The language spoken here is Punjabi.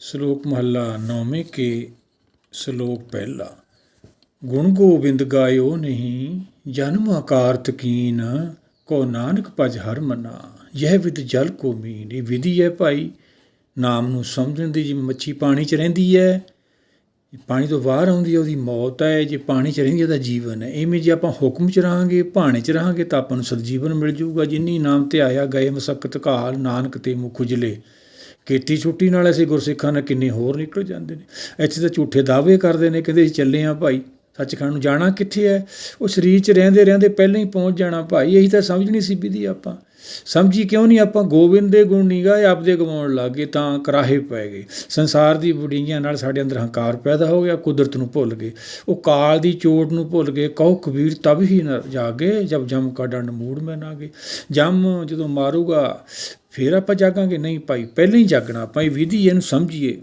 ਸ਼ਲੋਕ ਮਹੱਲਾ ਨੌਵੇਂ ਕੇ ਸ਼ਲੋਕ ਪਹਿਲਾ। ਗੁਣ ਗੋਬਿੰਦ ਗਾਇਓ ਨਹੀਂ, ਜਨਮ ਆਕਾਰ ਤਕੀਨ ਕੋ ਨਾਨਕ ਭਜ ਹਰ ਮਨਾ। ਯਹ ਵਿਦ ਜਲ ਕੋ ਮੀਨ, ਇਹ ਵਿਧੀ ਹੈ ਭਾਈ। ਨਾਮ ਨੂੰ ਸਮਝਣ ਦੀ ਜਿਵੇਂ ਮੱਛੀ ਪਾਣੀ 'ਚ ਰਹਿੰਦੀ ਹੈ, ਪਾਣੀ ਤੋਂ ਬਾਹਰ ਆਉਂਦੀ ਹੈ, ਉਹਦੀ ਮੌਤ ਹੈ। ਜੇ ਪਾਣੀ 'ਚ ਰਹਿੰਦੀ ਹੈ ਉਹਦਾ ਜੀਵਨ ਹੈ। ਇਵੇਂ ਜੇ ਆਪਾਂ ਹੁਕਮ 'ਚ ਰਹਾਂਗੇ, ਭਾਣੇ 'ਚ ਰਹਾਂਗੇ, ਤਾਂ ਆਪਾਂ ਨੂੰ ਸਤਜੀਵਨ ਮਿਲ ਜਾਊਗਾ ਜਿਨੀ ਨਾਮ ਤੇ ਆਇਆ, ਗਏ ਮਸਕਤ ਕਾਲ ਨਾਨਕ ਤੇ ਮੁਖ ਉਜਲੇ। ਕੀਤੀ ਛੁੱਟੀ ਨਾਲ ਅਸੀਂ ਗੁਰਸਿੱਖਾਂ ਨਾਲ ਕਿੰਨੇ ਹੋਰ ਨਿਕਲ ਜਾਂਦੇ ਨੇ। ਇੱਥੇ ਤਾਂ ਝੂਠੇ ਦਾਅਵੇ ਕਰਦੇ ਨੇ, ਕਹਿੰਦੇ ਅਸੀਂ ਚੱਲੇ ਆ ਭਾਈ। ਸੱਚਖੰਡ ਨੂੰ ਜਾਣਾ ਕਿੱਥੇ ਹੈ? ਉਹ ਸਰੀਰ 'ਚ ਰਹਿੰਦੇ ਰਹਿੰਦੇ ਪਹਿਲਾਂ ਹੀ ਪਹੁੰਚ ਜਾਣਾ ਭਾਈ। ਇਹੀ ਤਾਂ ਸਮਝਣੀ ਸੀ ਵਿਧੀ ਆਪਾਂ। ਸਮਝੀ ਕਿਉਂ ਨਹੀਂ ਆਪਾਂ? ਗੋਬਿੰਦ ਦੇ ਗੁਣ ਨਹੀਂ ਗਾਏ ਆਪਦੇ ਗਵਾਉਣ ਲੱਗੇ ਤਾਂ ਕਰਾਹੇ ਪੈ ਗਏ। ਸੰਸਾਰ ਦੀ ਬੁੜੀਆਂ ਨਾਲ ਸਾਡੇ ਅੰਦਰ ਹੰਕਾਰ ਪੈਦਾ ਹੋ ਗਿਆ, ਕੁਦਰਤ ਨੂੰ ਭੁੱਲ ਗਏ। ਉਹ ਕਾਲ ਦੀ ਚੋਟ ਨੂੰ ਭੁੱਲ ਗਏ। ਕਹੋ ਕਬੀਰ, ਤਬ ਹੀ ਨ ਜਾਗੇ। ਜਬ ਜਮ ਕਾ ਡੰਡ ਮੂੜ ਮੈਂ ਨਾ ਗਏ। ਜਮ ਜਦੋਂ ਮਾਰੂਗਾ ਫਿਰ ਆਪਾਂ ਜਾਗਾਂਗੇ? ਨਹੀਂ ਭਾਈ ਪਹਿਲਾਂ ਹੀ ਜਾਗਣਾ ਆਪਾਂ ਇਹ ਵਿਧੀ ਇਹਨੂੰ ਸਮਝੀਏ।